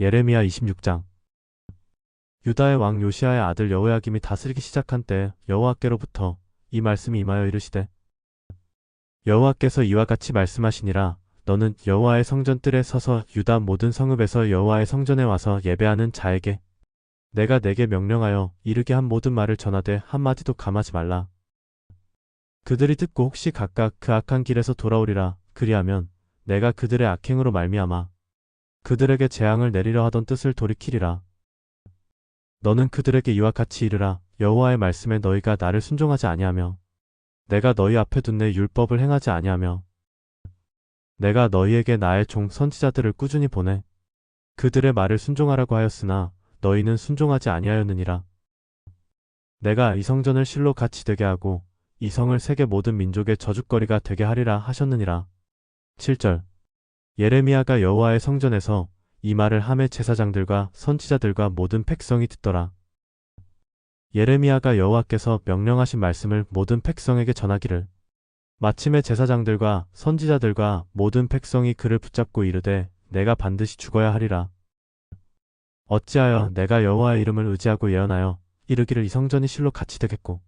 예레미야 26장. 유다의 왕 요시아의 아들 여호야김이 다스리기 시작한 때 여호와께로부터 이 말씀이 임하여 이르시되 여호와께서 이와 같이 말씀하시니라. 너는 여호와의 성전 뜰에 서서 유다 모든 성읍에서 여호와의 성전에 와서 예배하는 자에게 내가 내게 명령하여 이르게 한 모든 말을 전하되 한마디도 감하지 말라. 그들이 듣고 혹시 각각 그 악한 길에서 돌아오리라. 그리하면 내가 그들의 악행으로 말미암아 그들에게 재앙을 내리려 하던 뜻을 돌이키리라. 너는 그들에게 이와 같이 이르라. 여호와의 말씀에 너희가 나를 순종하지 아니하며 내가 너희 앞에 둔 내 율법을 행하지 아니하며 내가 너희에게 나의 종 선지자들을 꾸준히 보내 그들의 말을 순종하라고 하였으나 너희는 순종하지 아니하였느니라. 내가 이 성전을 실로 같이 되게 하고 이 성을 세계 모든 민족의 저주거리가 되게 하리라 하셨느니라. 7절 예레미야가 여호와의 성전에서 이 말을 함에 제사장들과 선지자들과 모든 백성이 듣더라. 예레미야가 여호와께서 명령하신 말씀을 모든 백성에게 전하기를 마침에 제사장들과 선지자들과 모든 백성이 그를 붙잡고 이르되 내가 반드시 죽어야 하리라. 어찌하여 내가 여호와의 이름을 의지하고 예언하여 이르기를 이 성전이 실로 같이 되겠고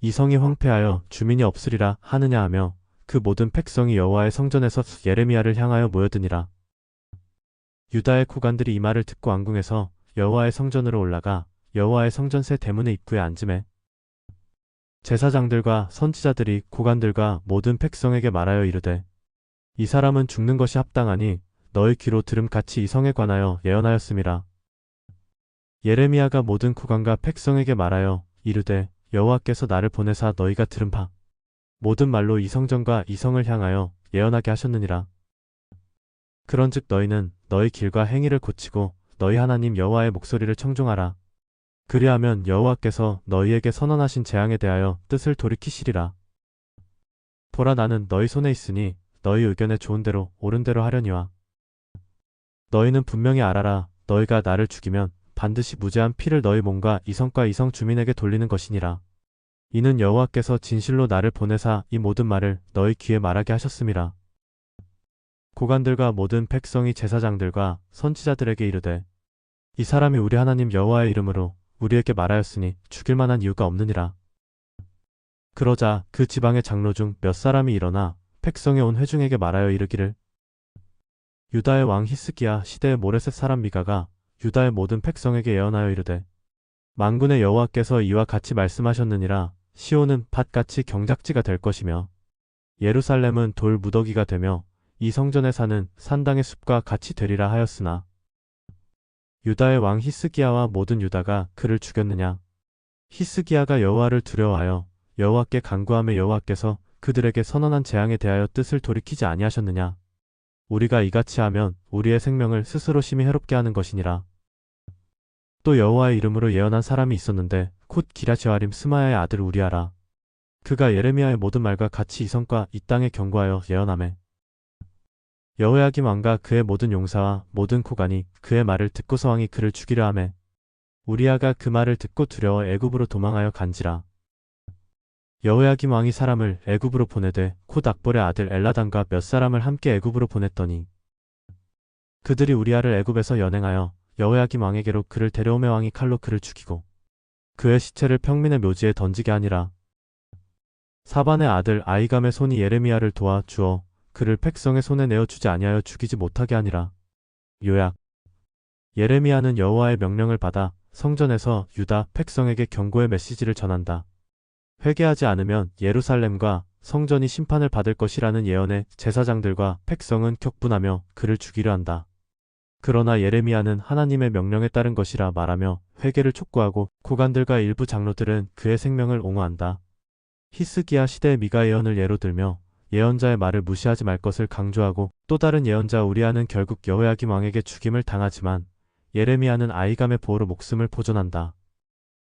이 성이 황폐하여 주민이 없으리라 하느냐 하며 그 모든 백성이 여호와의 성전에서 예레미야를 향하여 모여드니라. 유다의 구간들이 이 말을 듣고 왕궁에서 여호와의 성전으로 올라가 여호와의 성전세 대문의 입구에 앉음에 제사장들과 선지자들이 고관들과 모든 백성에게 말하여 이르되 이 사람은 죽는 것이 합당하니 너희 귀로 들음 같이 이 성에 관하여 예언하였음이라. 예레미야가 모든 구관과 백성에게 말하여 이르되 여호와께서 나를 보내사 너희가 들은 바 모든 말로 이 성전과 이 성을 향하여 예언하게 하셨느니라. 그런즉 너희는 너희 길과 행위를 고치고 너희 하나님 여호와의 목소리를 청종하라. 그리하면 여호와께서 너희에게 선언하신 재앙에 대하여 뜻을 돌이키시리라. 보라 나는 너희 손에 있으니 너희 의견에 좋은 대로 옳은 대로 하려니와 너희는 분명히 알아라 너희가 나를 죽이면 반드시 무죄한 피를 너희 몸과 이성과 이성 주민에게 돌리는 것이니라. 이는 여호와께서 진실로 나를 보내사 이 모든 말을 너희 귀에 말하게 하셨음이라. 고관들과 모든 백성이 제사장들과 선지자들에게 이르되 이 사람이 우리 하나님 여호와의 이름으로 우리에게 말하였으니 죽일 만한 이유가 없느니라. 그러자 그 지방의 장로 중 몇 사람이 일어나 백성에 온 회중에게 말하여 이르기를 유다의 왕 히스기야 시대의 모레셋 사람 미가가 유다의 모든 백성에게 예언하여 이르되 만군의 여호와께서 이와 같이 말씀하셨느니라 시온은 밭같이 경작지가 될 것이며 예루살렘은 돌 무더기가 되며 이 성전에 사는 산당의 숲과 같이 되리라 하였으나 유다의 왕 히스기야와 모든 유다가 그를 죽였느냐? 히스기야가 여호와를 두려워하여 여호와께 간구함에 여호와께서 그들에게 선언한 재앙에 대하여 뜻을 돌이키지 아니하셨느냐? 우리가 이같이 하면 우리의 생명을 스스로 심히 해롭게 하는 것이니라 또 여호와의 이름으로 예언한 사람이 있었는데 곧 기라시아림 스마야의 아들 우리아라. 그가 예레미야의 모든 말과 같이 이 성과 이 땅에 경고하여 예언하매 여호야김 왕과 그의 모든 용사와 모든 고관이 그의 말을 듣고서 왕이 그를 죽이려 하매 우리아가 그 말을 듣고 두려워 애굽으로 도망하여 간지라. 여호야김 왕이 사람을 애굽으로 보내되 곧 악볼의 아들 엘라단과 몇 사람을 함께 애굽으로 보냈더니 그들이 우리아를 애굽에서 연행하여 여호야김 왕에게로 그를 데려오매 왕이 칼로 그를 죽이고 그의 시체를 평민의 묘지에 던지게 하니라. 사반의 아들 아이감의 손이 예레미야를 도와 주어 그를 백성의 손에 내어 주지 아니하여 죽이지 못하게 하니라. 요약 예레미야는 여호와의 명령을 받아 성전에서 유다 백성에게 경고의 메시지를 전한다. 회개하지 않으면 예루살렘과 성전이 심판을 받을 것이라는 예언에 제사장들과 백성은 격분하며 그를 죽이려 한다. 그러나 예레미야는 하나님의 명령에 따른 것이라 말하며 회개를 촉구하고 고관들과 일부 장로들은 그의 생명을 옹호한다. 히스기야 시대의 미가 예언을 예로 들며 예언자의 말을 무시하지 말 것을 강조하고 또 다른 예언자 우리아는 결국 여호야김 왕에게 죽임을 당하지만 예레미야는 아이감의 보호로 목숨을 보존한다.